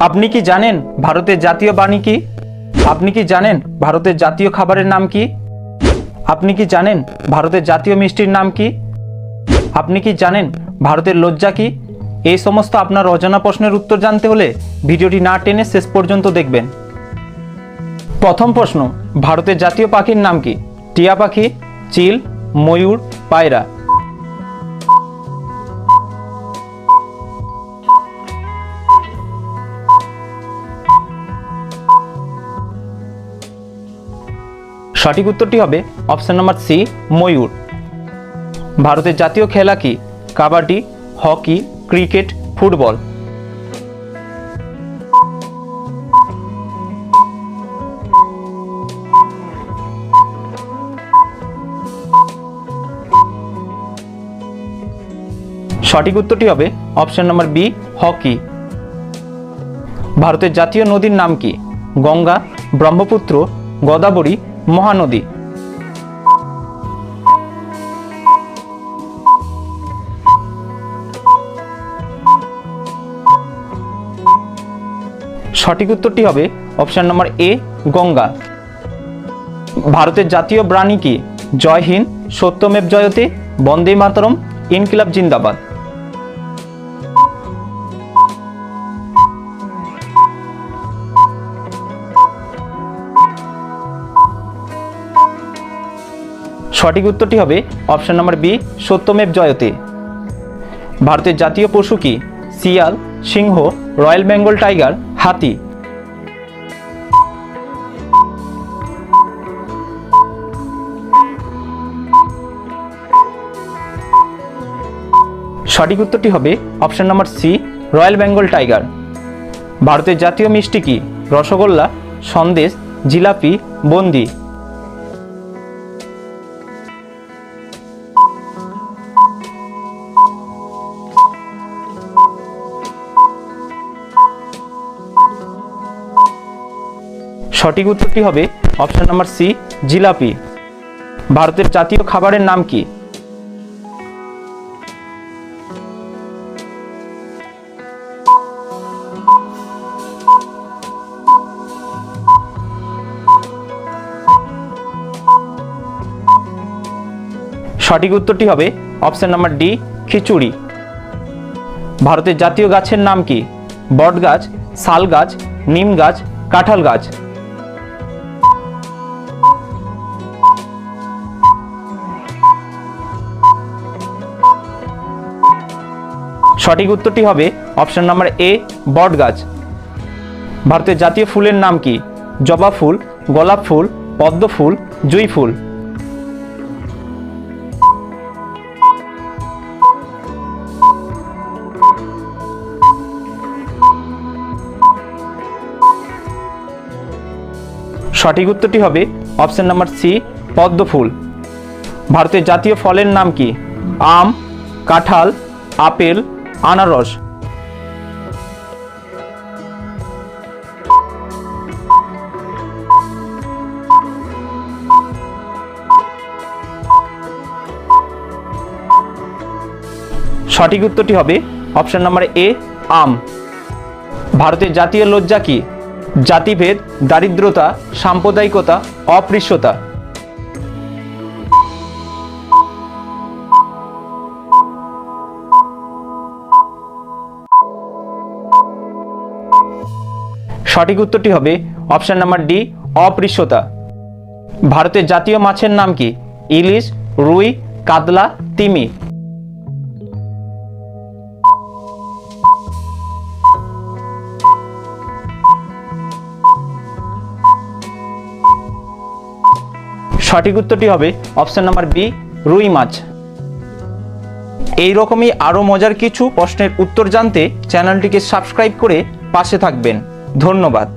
আপনি কি জানেন ভারতের জাতীয় বাণী কি? আপনি কি জানেন ভারতের জাতীয় খাবারের নাম কি? আপনি কি জানেন ভারতের জাতীয় মিষ্টির নাম কি? আপনি কি জানেন ভারতের লজ্জা কি? এই সমস্ত আপনার অজানা প্রশ্নের উত্তর জানতে হলে ভিডিওটি না টেনে শেষ পর্যন্ত দেখবেন। প্রথম প্রশ্ন, ভারতের জাতীয় পাখির নাম কি? টিয়া পাখি, চিল, ময়ূর, পায়রা। সঠিক উত্তরটি হবে অপশন নাম্বার সি, ময়ূর। ভারতের জাতীয় খেলা কি? Kabaddi, hockey, cricket, football. সঠিক উত্তরটি হবে অপশন নাম্বার বি, হকি। ভারতের জাতীয় নদীর নাম কি? গঙ্গা, ব্রহ্মপুত্র, গোদাবরী মহানদী। সঠিক উত্তরটি হবে অপশন নম্বর এ, গঙ্গা। ভারতের জাতীয় প্রাণী কি? জয় হিন্দ, সত্যমেব জয়তে, বন্দে মাতরম, ইনকিলাব জিন্দাবাদ। সঠিক উত্তরটি হবে অপশন নম্বর বি, সত্যমেব জয়তে। ভারতের জাতীয় পশু কি? শিয়াল, সিংহ, রয়্যাল বেঙ্গল টাইগার, হাতি। সঠিক উত্তরটি হবে option number C, royal Bengal tiger. ভারতের জাতীয় মিষ্টি কি? রসগোল্লা, সন্দেশ, জিলাপি, বন্দি। সঠিক উত্তরটি হবে অপশন নাম্বার সি, জিলাপি। ভারতের জাতীয় খাবারের নাম কি? সঠিক উত্তরটি হবে অপশন নাম্বার ডি, খিচুড়ি। ভারতের জাতীয় গাছের নাম কি? বট গাছ শাল গাছ নিম গাছ কাঁঠাল গাছ সঠিক উত্তরটি হবে অপশন নাম্বার এ, বট গাছ। ভারতের জাতীয় ফুলের নাম কি? জবা ফুল, গোলাপ ফুল, পদ্ম ফুল, জুঁই ফুল। সঠিক উত্তরটি হবে অপশন নাম্বার সি, পদ্ম ফুল। ভারতের জাতীয় ফলের নাম কি? আম, কাঁঠাল, আপেল আনারস। সঠিক উত্তরটি হবে অপশন নাম্বার এ, আম। ভারতের জাতীয় লজ্জা কি? জাতিভেদ, দারিদ্রতা, সাম্প্রদায়িকতা, অপৃশ্যতা। সঠিক উত্তরটি হবে অপশান নাম্বার ডি, অপৃশ্যতা। ভারতের জাতীয় মাছের নাম কি? ইলিশ, রুই, কাতলা, তিমি। সঠিক উত্তরটি হবে অপশান নাম্বার বি, রুই মাছ। এই রকমই আরও মজার কিছু প্রশ্নের উত্তর জানতে চ্যানেলটিকে সাবস্ক্রাইব করে পাশে থাকবেন। ধন্যবাদ।